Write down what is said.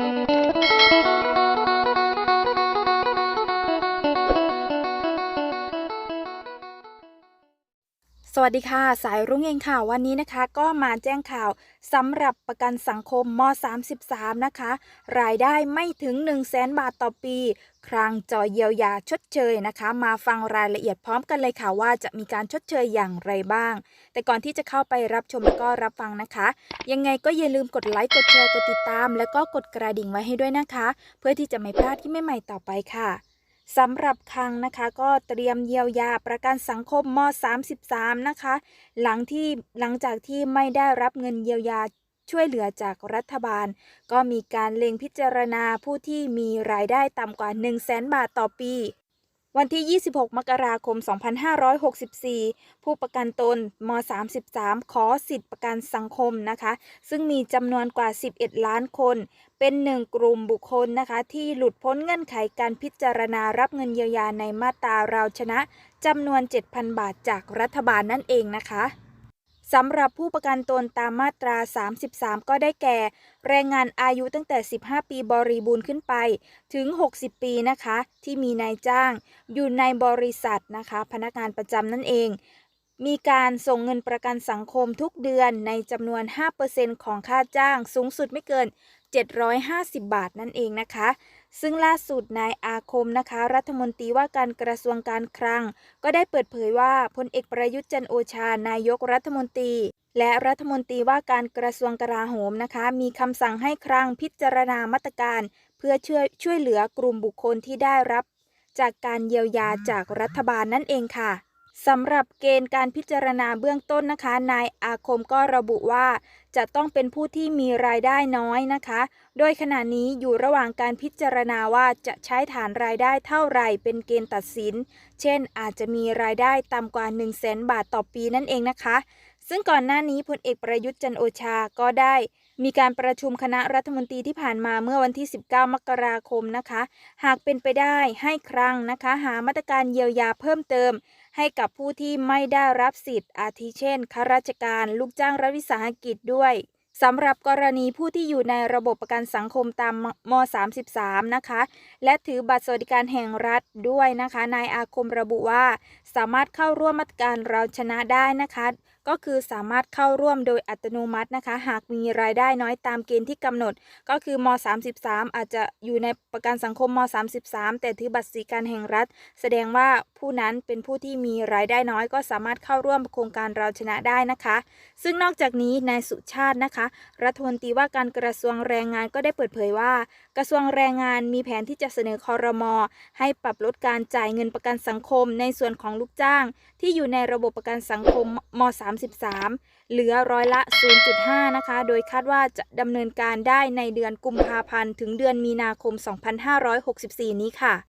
Thank you. สวัสดีค่ะ สายรุ้งเองค่ะวันนี้นะคะ ก็มาแจ้งข่าวสำหรับประกันสังคมม 33 นะคะ รายได้ไม่ถึง 1 0 0 0 0แสนบาทต่อปี ครั้งจอเยียวยาชดเชยนะคะ มาฟังรายละเอียดพร้อมกันเลยค่ะว่าจะมีการชดเชยอย่างไรบ้าง แต่ก่อนที่จะเข้าไปรับชมแล้วก็รับฟังนะคะ ยังไงก็อย่าลืมกดไลค์กดแชร์กดติดตาม แล้วก็กดกระดิ่งไว้ให้ด้วยนะคะ เพื่อที่จะไม่พลาดที่ใหม่ๆต่อไปค่ะ สำหรับคังนะคะก็เตรียมเยียวยาประกันสังคมม 33 นะคะ หลังที่หลังจากที่ไม่ได้รับเงินเยียวยาช่วยเหลือจากรัฐบาล ก็มีการเล็งพิจารณาผู้ที่มีรายได้ต่ำกว่า 1 0 0 0 0แบาทต่อปี วันที่ 26 มกราคม 2564 ผู้ประกันตนม 33 ขอสิทธิประกันสังคมนะคะ ซึ่งมีจำนวนกว่า 11 ล้านคน เป็นหนึ่งกลุ่มบุคคลนะคะ ที่หลุดพ้นเงื่อนไขการพิจารณารับเงินเยียวยาในมาตราเราชนะจำนวน 7,000 บาทจากรัฐบาลนั่นเองนะคะ สำหรับผู้ประกันตนตามมาตรา 33 ก็ได้แก่ แรงงานอายุตั้งแต่ 15 ปีบริบูรณ์ขึ้นไป ถึง 60 ปีนะคะ ที่มีนายจ้าง อยู่ในบริษัทนะคะ พนักงานประจำนั่นเอง มีการส่งเงินประกันสังคมทุกเดือนในจำนวน 5%ของค่าจ้าง สูงสุดไม่เกิน 750 บาทนั่นเองนะคะ ซึ่งล่าสุดนายอาคมนะคะ รัฐมนตรีว่าการกระทรวงการคลัง ก็ได้เปิดเผยว่าพลเอกประยุทธ์จันโอชานายกรัฐมนตรี และรัฐมนตรีว่าการกระทรวงกลาโหมนะคะ มีคำสั่งให้คลังพิจารณามาตรการ เพื่อช่วยช่วยเหลือกลุ่มบุคคลที่ได้รับ จากการเยียวยาจากรัฐบาลนั่นเองค่ะ สำหรับเกณฑ์การพิจารณาเบื้องต้นนะคะ นายอาคมก็ระบุว่า จะต้องเป็นผู้ที่มีรายได้น้อยนะคะ โดยขณะนี้อยู่ระหว่างการพิจารณาว่าจะใช้ฐานรายได้เท่าไหร่เป็นเกณฑ์ตัดสิน เช่น อาจจะมีรายได้ต่ำกว่า 1 0 0 0 0แบาทต่อปีนั่นเองนะคะ ซึ่งก่อนหน้านี้พลเอกประยุทธ์จันโอชาก็ได้ มีการประชุมคณะรัฐมนตรีที่ผ่านมาเมื่อวันที่ 19 มกราคมนะคะ หากเป็นไปได้ให้ครั้งนะคะ หามาตรการเยียวยาเพิ่มเติม ให้กับผู้ที่ไม่ได้รับสิทธิ์ อาทิเช่นข้าราชการ ลูกจ้างรัฐวิสาหกิจด้วยสำหรับกรณีผู้ที่อยู่ในระบบประกันสังคมตามม 33 นะคะ และถือบัตรสวัสดิการแห่งรัฐด้วยนะคะ นายอาคมระบุว่า สามารถเข้าร่วมมาตรการเราชนะได้นะคะ ก็คือสามารถเข้าร่วมโดยอัตโนมัตินะคะ หากมีรายได้น้อยตามเกณฑ์ที่กำหนด ก็คือม 33 อาจจะอยู่ในประกันสังคมม 33 แต่ถือบัตรสวัสดิการแห่งรัฐ แสดงว่าผู้นั้นเป็นผู้ที่มีรายได้น้อยก็สามารถเข้าร่วมโครงการเราชนะได้นะคะ ซึ่งนอกจากนี้นายสุชาตินะคะ รัฐมนตรีว่าการกระทรวงแรงงานก็ได้เปิดเผยว่า กระทรวงแรงงานมีแผนที่จะเสนอคอรมอให้ปรับลดการจ่ายเงินประกันสังคม ในส่วนของลูกจ้าง ที่อยู่ในระบบประกันสังคมม33 เหลือร้อยละ 0.5 นะคะ โดยคาดว่าจะดำเนินการได้ในเดือนกุมภาพันธ์ถึงเดือนมีนาคม 2564 นี้ค่ะ